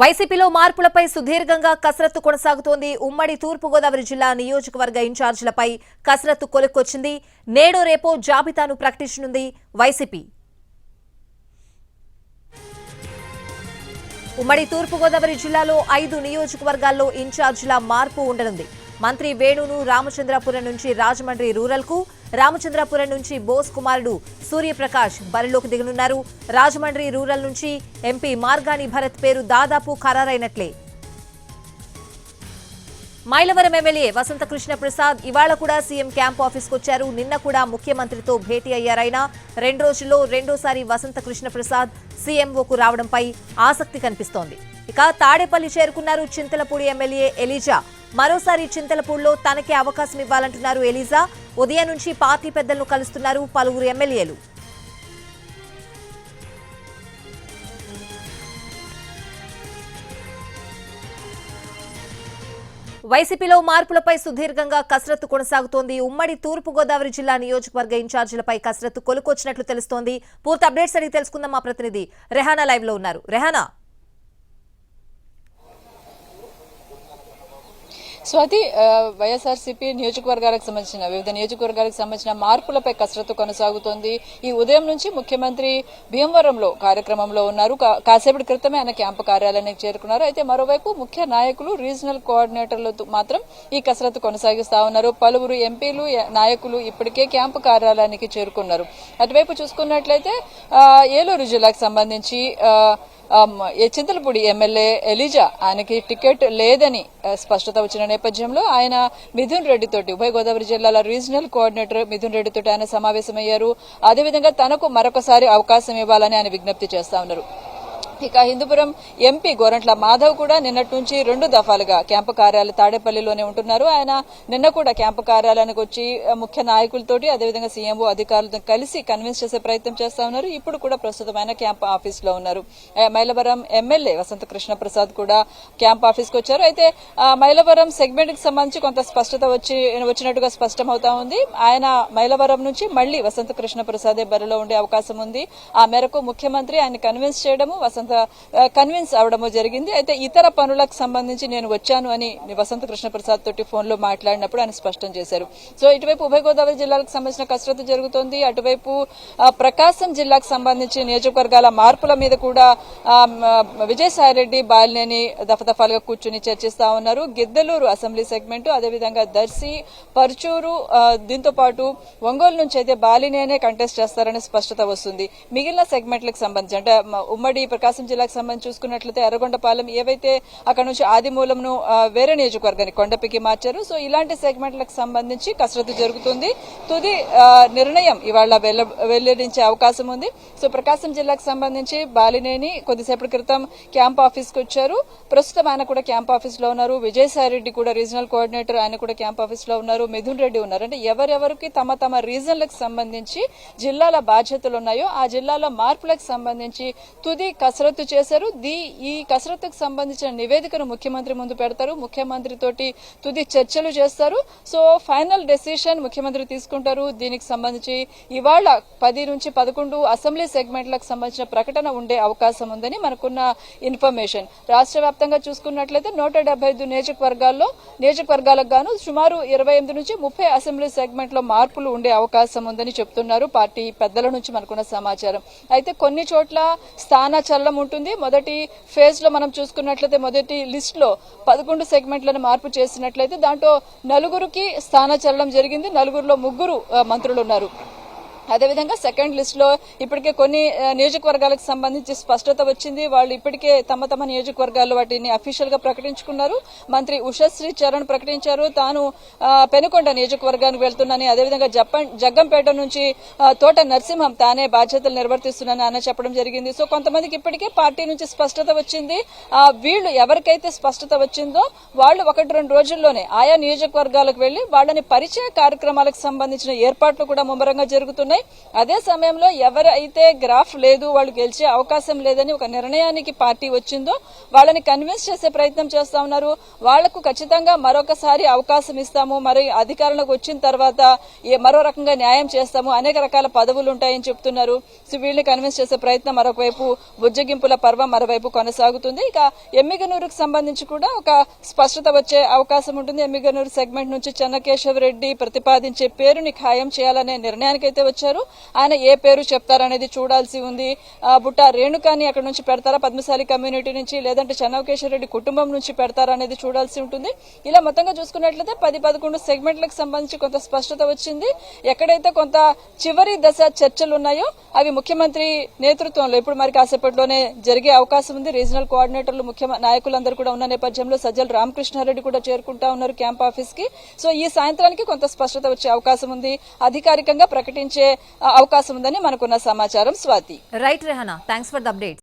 వైసీపీలో మార్పులపై సుదీర్ఘంగా కసరత్తు కొనసాగుతోంది. ఉమ్మడి తూర్పుగోదావరి జిల్లా నియోజకవర్గ ఇన్ఛార్జీలపై కసరత్తు కొలుక్కొచ్చింది. నేడో రేపో జాబితాను ప్రకటించనుంది వైసీపీ. ఉమ్మడి తూర్పుగోదావరి జిల్లాలో ఐదు నియోజకవర్గాల్లో ఇన్ఛార్జీల మార్పు ఉండనుంది. మంత్రి వేణును రామచంద్రాపురం నుంచి రాజమండ్రి రూరల్కు రామచంద్రపురం నుంచి బోస్ కుమారుడు సూర్యప్రకాష్ బరిలోకి దిగనున్నారు. రాజమండ్రి రూరల్ నుంచి ఎంపీ మార్గాని భరత్ పేరు దాదాపు ఖరారైనట్లే. మైలవరం ఎమ్మెల్యే వసంతకృష్ణ ప్రసాద్ ఇవాళ కూడా సీఎం క్యాంప్ ఆఫీస్కు వచ్చారు. నిన్న కూడా ముఖ్యమంత్రితో భేటీ అయ్యారైనా రెండు రోజుల్లో రెండోసారి వసంతకృష్ణ ప్రసాద్ సీఎంఓకు రావడంపై ఆసక్తి కనిపిస్తోంది. ఇక తాడేపల్లి చేరుకున్నారు చింతలపూడి ఎమ్మెల్యే ఎలిజా. మరోసారి చింతలపూడిలో తనకే అవకాశం ఇవ్వాలంటున్నారు ఎలిజా. ఉదయం నుంచి పార్టీ పెద్దలను కలుస్తున్నారు పలువురు ఎమ్మెల్యేలు. వైసీపీలో మార్పులపై సుదీర్ఘంగా కసరత్తు కొనసాగుతోంది. ఉమ్మడి తూర్పుగోదావరి జిల్లా నియోజకవర్గ ఇన్ఛార్జీలపై కసరత్తు కొలుకొచ్చినట్లు తెలుస్తోంది. పూర్తి అప్డేట్స్ అడిగి తెలుసుకుందాం మా ప్రతినిధి రెహానా లైవ్లో ఉన్నారు. రెహానా? స్వాతి వైఎస్ఆర్సీపీ నియోజకవర్గాలకు సంబంధించిన వివిధ నియోజకవర్గాలకు సంబంధించిన మార్పులపై కసరత్తు కొనసాగుతోంది. ఈ ఉదయం నుంచి ముఖ్యమంత్రి భీమవరంలో కార్యక్రమంలో ఉన్నారు. కా- కాసేపటి క్రితమే ఆయన క్యాంపు కార్యాలయానికి చేరుకున్నారు. అయితే మరోవైపు ముఖ్య నాయకులు రీజనల్ కోఆర్డినేటర్లతో మాత్రం ఈ కసరత్తు కొనసాగిస్తా ఉన్నారు. పలువురు ఎంపీలు నాయకులు ఇప్పటికే క్యాంపు కార్యాలయానికి చేరుకున్నారు. అటువైపు చూసుకున్నట్లయితే ఏలూరు జిల్లాకు సంబంధించి Um, చింతలపూడి ఎమ్మెల్యే ఎలిజా ఆయనకి టికెట్ లేదని uh, స్పష్టత వచ్చిన నేపథ్యంలో ఆయన మిథున్ రెడ్డి తోటి ఉభయ గోదావరి జిల్లాల రీజనల్ కోఆర్డినేటర్ మిథున్ రెడ్డి తోటి ఆయన సమావేశమయ్యారు. అదేవిధంగా తనకు మరొకసారి అవకాశం ఇవ్వాలని ఆయన విజ్ఞప్తి చేస్తా ఉన్నారు. ఇక హిందూపురం ఎంపీ గోరంట్ల మాధవ్ కూడా నిన్నటి నుంచి రెండు దఫాలుగా క్యాంపు కార్యాలయం తాడేపల్లిలోనే ఉంటున్నారు. ఆయన నిన్న కూడా క్యాంపు కార్యాలయానికి వచ్చి ముఖ్య నాయకులతోటి అదేవిధంగా సీఎంఓ అధికారులతో కలిసి కన్విన్స్ చేసే ప్రయత్నం చేస్తా ఉన్నారు. ఇప్పుడు కూడా ప్రస్తుతం ఆయన క్యాంప్ ఆఫీస్లో ఉన్నారు మైలవరం ఎమ్మెల్యే వసంత కృష్ణ ప్రసాద్ కూడా క్యాంప్ ఆఫీస్కు వచ్చారు. అయితే మైలవరం సెగ్మెంట్కి సంబంధించి కొంత స్పష్టత వచ్చి వచ్చినట్టుగా స్పష్టమవుతా ఉంది. ఆయన మైలవరం నుంచి మళ్ళీ వసంత కృష్ణ ప్రసాదే బరిలో ఉండే అవకాశం ఉంది. ఆ మేరకు ముఖ్యమంత్రి ఆయన కన్విన్స్ చేయడము వసంత కన్విన్స్ అవడము జరిగింది. అయితే ఇతర పనులకు సంబంధించి నేను వచ్చాను అని వసంత కృష్ణ ప్రసాద్ తోటి ఫోన్లో మాట్లాడినప్పుడు ఆయన స్పష్టం చేశారు. సో ఇటువైపు ఉభయ గోదావరి జిల్లాలకు సంబంధించిన కసరత్తు జరుగుతోంది. అటువైపు ప్రకాశం జిల్లాకు సంబంధించి నియోజకవర్గాల మార్పుల మీద కూడా విజయసాయిరెడ్డి బాలినేని దఫదఫాలుగా కూర్చుని చర్చిస్తా ఉన్నారు. గిద్దలూరు అసెంబ్లీ సెగ్మెంట్ అదేవిధంగా దర్శి పర్చూరు దీంతో పాటు ఒంగోలు నుంచి అయితే బాలినేనే కంటెస్ట్ చేస్తారని స్పష్టత వస్తుంది. మిగిలిన సెగ్మెంట్లకు సంబంధించి అంటే ఉమ్మడి ప్రకాశం జిల్లాకు సంబంధించి చూసుకున్నట్లయితే ఎర్రగొండపాలెం ఏవైతే అక్కడ నుంచి ఆదిమూలంను వేరే నియోజకవర్గానికి కొండపికి మార్చారు. సో ఇలాంటి సెగ్మెంట్లకు సంబంధించి కసరత్తు జరుగుతుంది. తుది నిర్ణయం ఇవాళ వెల్లడించే అవకాశం ఉంది. సో ప్రకాశం జిల్లాకు సంబంధించి బాలినేని కొద్దిసేపటి క్రితం క్యాంప్ ఆఫీస్కి వచ్చారు. ప్రస్తుతం ఆయన కూడా క్యాంప్ ఆఫీస్లో ఉన్నారు. విజయసాయి రెడ్డి కూడా రీజనల్ కోఆర్డినేటర్ ఆయన కూడా క్యాంప్ ఆఫీస్లో ఉన్నారు. మిథున్ రెడ్డి ఉన్నారు. అంటే ఎవరెవరికి తమ తమ రీజన్లకు సంబంధించి జిల్లాల బాధ్యతలు ఉన్నాయో ఆ జిల్లాల మార్పులకు సంబంధించి తుది కసరత్తు చేశారు. దీ ఈ కసరత్తుకు సంబంధించిన నివేదికను ముఖ్యమంత్రి ముందు పెడతారు. ముఖ్యమంత్రి తోటి తుది చర్చలు చేస్తారు. సో ఫైనల్ డెసిషన్ ముఖ్యమంత్రి తీసుకుంటారు. దీనికి సంబంధించి ఇవాళ పది నుంచి పదకొండు అసెంబ్లీ సెగ్మెంట్లకు సంబంధించిన ప్రకటన ఉండే అవకాశం ఉందని మనకున్న ఇన్ఫర్మేషన్. రాష్ట్ర వ్యాప్తంగా చూసుకున్నట్లయితే నూట డెబ్బై ఐదు నియోజకవర్గాల్లో నియోజకవర్గాలకు గాను సుమారు ఇరవై ఎనిమిది నుంచి ముప్పై అసెంబ్లీ సెగ్మెంట్లో మార్పులు ఉండే అవకాశం ఉందని చెప్తున్నారు పార్టీ పెద్దల నుంచి మనకున్న సమాచారం. అయితే కొన్ని చోట్ల స్థాన చలనం ఉంటుంది. మొదటి ఫేజ్లో మనం చూసుకున్నట్లయితే మొదటి లిస్ట్లో పదకొండు సెగ్మెంట్లను మార్పు చేసినట్లయితే దాంట్లో నలుగురికి స్థానచలనం జరిగింది. నలుగురిలో ముగ్గురు మంత్రులు ఉన్నారు. అదేవిధంగా సెకండ్ లిస్టులో ఇప్పటికే కొన్ని నియోజకవర్గాలకు సంబంధించి స్పష్టత వచ్చింది. వాళ్ళు ఇప్పటికే తమ తమ నియోజకవర్గాల్లో వాటిని అఫీషియల్గా ప్రకటించుకున్నారు. మంత్రి ఉషశ్రీ చరణ్ ప్రకటించారు. తాను పెనుకొండ నియోజకవర్గానికి వెళ్తున్నానని అదేవిధంగా జప్పం జగ్గంపేట నుంచి తోట నరసింహం తానే బాధ్యతలు నిర్వర్తిస్తున్నానని ఆయన చెప్పడం జరిగింది. సో కొంతమందికి ఇప్పటికే పార్టీ నుంచి స్పష్టత వచ్చింది. ఆ, వీళ్ళు ఎవరికైతే స్పష్టత వచ్చిందో వాళ్ళు ఒకటి రెండు రోజుల్లోనే ఆయా నియోజకవర్గాలకు వెళ్ళి వాళ్ళని పరిచయ కార్యక్రమాలకు సంబంధించిన ఏర్పాట్లు కూడా ముమ్మరంగా జరుగుతున్నాయి. ఉన్నాయి అదే సమయంలో ఎవరైతే గ్రాఫ్ లేదు వాళ్ళు గెలిచే అవకాశం లేదని ఒక నిర్ణయానికి పార్టీ వచ్చిందో వాళ్ళని కన్విన్స్ చేసే ప్రయత్నం చేస్తా ఉన్నారు. వాళ్ళకు ఖచ్చితంగా మరొకసారి అవకాశం ఇస్తాము. మరి అధికారంలోకి వచ్చిన తర్వాత ఏ మరో రకంగా న్యాయం చేస్తాము. అనేక రకాల పదవులు ఉంటాయని చెప్తున్నారు. సో వీళ్ళని కన్విన్స్ చేసే ప్రయత్నం మరొకవైపు బుజ్జగింపుల పర్వం మరోవైపు కొనసాగుతుంది. ఇక ఎమ్మిగనూరుకు సంబంధించి కూడా ఒక స్పష్టత వచ్చే అవకాశం ఉంటుంది. ఎమ్మిగనూరు సెగ్మెంట్ నుంచి చెన్నకేశవ రెడ్డి ప్రతిపాదించే పేరుని ఖాయం చేయాలనే నిర్ణయానికి అయితే వచ్చారు. ఆయన ఏ పేరు చెప్తారనేది చూడాల్సి ఉంది. ఆ, బుట్ట రేణుకాని అక్కడ నుంచి పెడతారా? పద్మశాలి కమ్యూనిటీ నుంచి లేదంటే చెన్నవకేశ్వర రెడ్డి కుటుంబం నుంచి పెడతారా అనేది చూడాల్సి ఉంటుంది. ఇలా మొత్తంగా చూసుకున్నట్లయితే పది పదకొండు సెగ్మెంట్లకు సంబంధించి కొంత స్పష్టత వచ్చింది. ఎక్కడైతే కొంత చివరి దశ చర్చలు ఉన్నాయో అవి ముఖ్యమంత్రి నేతృత్వంలో ఇప్పుడు మరి కాసేపట్లోనే జరిగే అవకాశం ఉంది. రీజనల్ కోఆర్డినేటర్లు ముఖ్య నాయకులందరూ కూడా ఉన్న నేపథ్యంలో సజ్జల రామకృష్ణారెడ్డి కూడా చేరుకుంటా ఉన్నారు క్యాంప్ ఆఫీస్కి సో ఈ సాయంత్రానికి కొంత స్పష్టత వచ్చే అవకాశం ఉంది. అధికారికంగా ప్రకటించే అవకాశం ఉందని మనకున్న సమాచారం Swathi. Right Rehana thanks for the update